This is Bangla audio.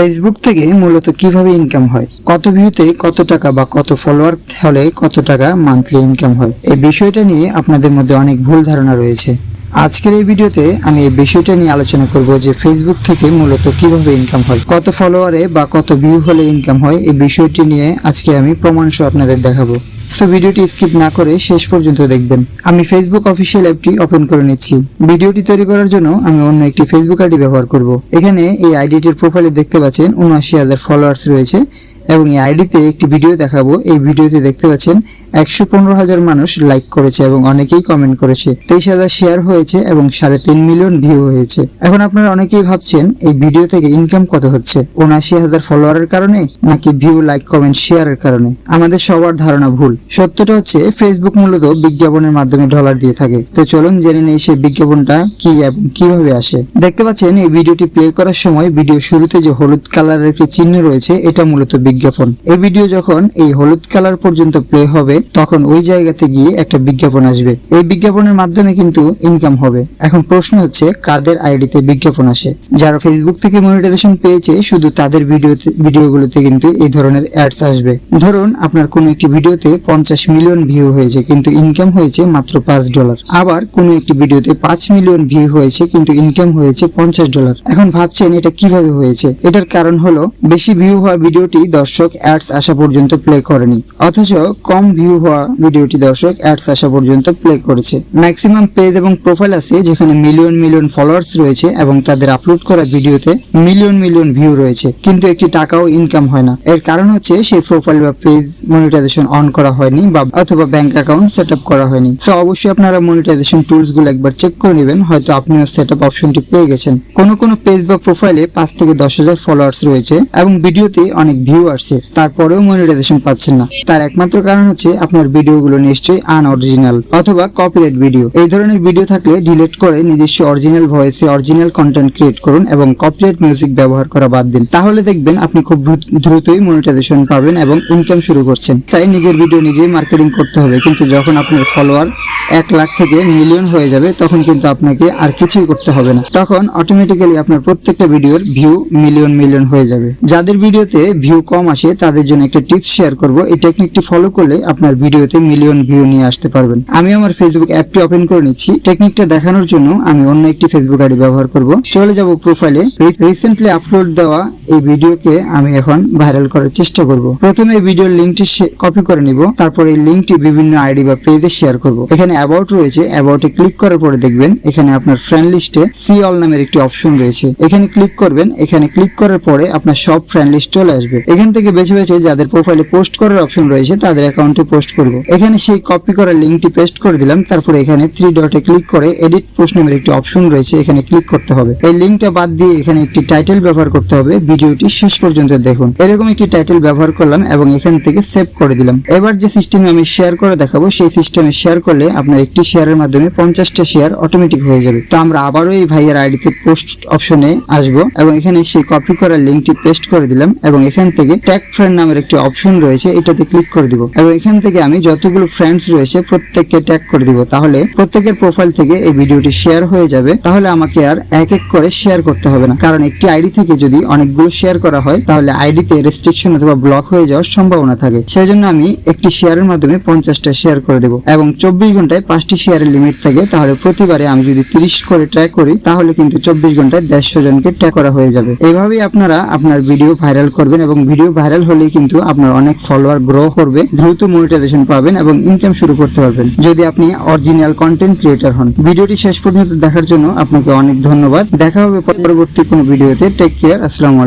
ফেসবুক থেকে মূলত কীভাবে ইনকাম হয়, কত ভিউতে কত টাকা বা কত ফলোয়ার হলে কত টাকা মান্থলি ইনকাম হয়, এই বিষয়টা নিয়ে আপনাদের মধ্যে অনেক ভুল ধারণা রয়েছে। আজকের এই ভিডিওতে আমি এই বিষয়টা নিয়ে আলোচনা করব যে ফেসবুক থেকে মূলত কীভাবে ইনকাম হয়, কত ফলোয়ারে বা কত ভিউ হলে ইনকাম হয়, এই বিষয়টি নিয়ে আজকে আমি প্রমাণ সহ আপনাদের দেখাবো। সো ভিডিওটি স্কিপ না করে শেষ পর্যন্ত দেখবেন। আমি ফেসবুক অফিসিয়াল অ্যাপটি ওপেন করে নিচ্ছি। ভিডিওটি তৈরি করার জন্য আমি অন্য একটি ফেসবুক আইডি ব্যবহার করব। এখানে এই আইডিটির প্রোফাইলে দেখতে পাচ্ছেন উনআশি হাজার ফলোয়ার্স রয়েছে। এবং এই আইডিতে একটি ভিডিও দেখাবো। এই ভিডিওতে দেখতে পাচ্ছেন একশো পনেরো হাজার মানুষ লাইক করেছে এবং অনেকেই কমেন্ট করেছে। তেইশ হাজার শেয়ার হয়েছে এবং সাড়ে তিন মিলিয়ন ভিউ হয়েছে। এখন আপনারা অনেকেই ভাবছেন, এই ভিডিও থেকে ইনকাম কত হচ্ছে? উনআশি হাজার ফলোয়ারের কারণে নাকি ভিউ লাইক কমেন্ট শেয়ারের কারণে? আমাদের সবার ধারণা ভুল। সত্যটা হচ্ছে ফেসবুক মূলত বিজ্ঞাপনের মাধ্যমে ডলার দিয়ে থাকে। তো চলুন জেনে নেই সেই বিজ্ঞাপনটা কি এবং কীভাবে আসে। দেখতে পাচ্ছেন, এই ভিডিওটি প্লে করার সময় ভিডিও শুরুতে যে হলুদ কালারের একটি চিহ্ন রয়েছে, এটা মূলত বিজ্ঞাপন এই ভিডিও যখন এই হলুদ কালার পর্যন্ত প্লে হবে, তখন ওই জায়গাতে গিয়ে একটা বিজ্ঞাপন আসবে। এই বিজ্ঞাপনের মাধ্যমে কিন্তু ইনকাম হবে। এখন প্রশ্ন হচ্ছে, কাদের আইডিতে বিজ্ঞাপন আসে? যারা ফেসবুক থেকে মনিটাইজেশন পেয়েছে, শুধু তাদের ভিডিওতে, ভিডিওগুলোতে কিন্তু এই ধরনের অ্যাডস আসবে। ধরুন, আপনার কোন একটি ভিডিওতে পঞ্চাশ মিলিয়ন ভিউ হয়েছে, কিন্তু ইনকাম হয়েছে মাত্র পাঁচ ডলার আবার কোন একটি ভিডিওতে পাঁচ মিলিয়ন ভিউ হয়েছে, কিন্তু ইনকাম হয়েছে পঞ্চাশ ডলার এখন ভাবছেন, এটা কীভাবে হয়েছে? এটার কারণ হলো, বেশি ভিউ হওয়া ভিডিওটি দর্শক অ্যাডস আসা পর্যন্ত প্লে করেনি। অথচ কম ভিউ হওয়া ভিডিওটি দর্শক অ্যাডস আসা পর্যন্ত প্লে করেছে। ম্যাক্সিমাম পেজ এবং প্রোফাইল আছে যেখানে মিলিয়ন মিলিয়ন ফলোয়ার্স রয়েছে এবং তাদের আপলোড করা ভিডিওতে মিলিয়ন মিলিয়ন ভিউ রয়েছে। কিন্তু একটি টাকাও ইনকাম হয় না। এর কারণ হচ্ছে সেই প্রোফাইল বা পেজ মনিটাইজেশন অন করা হয়নি বা অথবা ব্যাংক অ্যাকাউন্ট সেট করা হয়নি। তো অবশ্যই আপনারা মনিটাইজেশন টুলসগুলো একবার চেক করে নেবেন। হয়তো আপনিও সেট আপ অপশনটি পেয়ে গেছেন। কোনো কোনো পেজ বা প্রোফাইলে পাঁচ থেকে দশ হাজার ফলোয়ার্স রয়েছে এবং ভিডিওতে অনেক ভিউ আসছে তারপরেও মনিটাইজেশন পাচ্ছেন না। তার একমাত্র কারণ হচ্ছে আপনার ভিডিওগুলো নিশ্চয়ই আনঅরিজিনাল অথবা কপিরাইট ভিডিও এই ধরনের ভিডিও থাকলে ডিলিট করে নিজস্ব অরিজিনাল ভয়েসে অরিজিনাল কন্টেন্ট ক্রিয়েট করুন এবং কপিরাইট মিউজিক ব্যবহার করা বাদ দিন। তাহলে দেখবেন আপনি খুব দ্রুতই মনিটাইজেশন পাবেন এবং ইনকাম শুরু করছেন। তাই নিজের ভিডিও নিজেই মার্কেটিং করতে হবে। কিন্তু যখন আপনার ফলোয়ার এক লাখ থেকে মিলিয়ন হয়ে যাবে, তখন কিন্তু আপনাকে আর কিছুই করতে হবে না। তখন অটোমেটিক্যালি আপনার প্রত্যেকটা ভিডিওর ভিউ মিলিয়ন মিলিয়ন হয়ে যাবে। যাদের ভিডিওতে ভিউ কম আসে তাদের জন্য একটা টিপস শেয়ার করব। এই টেকনিকটি ফলো করলে আপনার ভিডিওতে মিলিয়ন ভিউ নিয়ে আসতে পারবেন। আমি আমার ফেসবুক অ্যাপটি ওপেন করে নিচ্ছি। টেকনিকটা দেখানোর জন্য আমি অন্য একটি ফেসবুক আইডি ব্যবহার করব। চলে যাব প্রোফাইলে রিসেন্টলি আপলোড দেওয়া এই ভিডিওকে আমি এখন ভাইরাল করার চেষ্টা করব। প্রথমে এই ভিডিওর লিঙ্কটি কপি করে নিব। তারপর এই লিঙ্কটি বিভিন্ন আইডি বা পেজে শেয়ার করব। এখানে অ্যাবাউট রয়েছে। অ্যাবাউটে ক্লিক করার পরে দেখবেন এখানে আপনার ফ্রেন্ড লিস্টে সি অল নামের একটি অপশন রয়েছে। এখানে ক্লিক করবেন। এখানে ক্লিক করার পরে আপনার সব ফ্রেন্ড লিস্ট চলে আসবে। এখান থেকে বেছে বেছে যাদের প্রোফাইলে পোস্ট করার অপশন রয়েছে, তাদের অ্যাকাউন্টে পোস্ট করব। এখানে সেই কপি করা লিঙ্কটি পেস্ট করে দিলাম, তারপরে এখানে থ্রি ডটে ক্লিক করে এডিট পোস্ট নামের একটি অপশন রয়েছে, এখানে ক্লিক করতে হবে। এই লিঙ্কটা বাদ দিয়ে এখানে একটি টাইটেল ব্যবহার করতে হবে, ভিডিওটি শেষ পর্যন্ত দেখুন। এরকম একটি টাইটেল ব্যবহার করলাম এবং এখান থেকে সেভ করে দিলাম। এবার যে সিস্টেমে আমি শেয়ার করে দেখাবো, সেই সিস্টেমে শেয়ার করলে আপনার একটি শেয়ারের মাধ্যমে পঞ্চাশটা শেয়ার অটোমেটিক হয়ে যাবে। তো আমরা আবারও এই ভাইয়ের আইডিতে পোস্ট অপশনে আসব এবং এখানে সেই কপি করা লিঙ্কটি পেস্ট করে দিলাম এবং এখান থেকে ট্যাগ ফ্রেন্ড নামের একটি অপশন রয়েছে, এটাতে ক্লিক করে দিব। এবং এখান থেকে আমি যতগুলো ফ্রেন্ডস রয়েছে, প্রত্যেককে ট্যাগ করে দিব। তাহলে প্রত্যেকের প্রোফাইল থেকে এই ভিডিওটি শেয়ার হয়ে যাবে। তাহলে আমাকে আর এক এক করে শেয়ার করতে হবে না। কারণ একটি আইডি থেকে যদি অনেকগুলো শেয়ার করা হয়, তাহলে আইডিতে রেস্ট্রিকশন অথবা ব্লক হয়ে যাওয়ার সম্ভাবনা থাকে। সেই জন্য আমি একটি শেয়ারের মাধ্যমে পঞ্চাশটা শেয়ার করে দেবো। এবং চব্বিশ ঘন্টায় পাঁচটি শেয়ারের লিমিট থাকে। তাহলে প্রতিবারে আমি যদি তিরিশ করে ট্র্যাক করি, তাহলে কিন্তু চব্বিশ ঘন্টায় দেড়শো জনকে ট্র্যাক করা হয়ে যাবে। এইভাবেই আপনারা আপনার ভিডিও ভাইরাল করবেন এবং ভিডিও ভাইরাল হলে কিন্তু আপনার অনেক ফলোয়ার গ্রো করবে, দ্রুত মনিটাইজেশন পাবেন এবং ইনকাম শুরু করতে পারবেন। যদি আপনি অরিজিনাল কন্টেন্ট ক্রিয়েটার হন, ভিডিওটি শেষ পর্যন্ত দেখার জন্য আপনাকে অনেক ধন্যবাদ। দেখা হবে পরবর্তী কোনো ভিডিওতে। টেক কেয়ার আসসালামু আলাইকুম।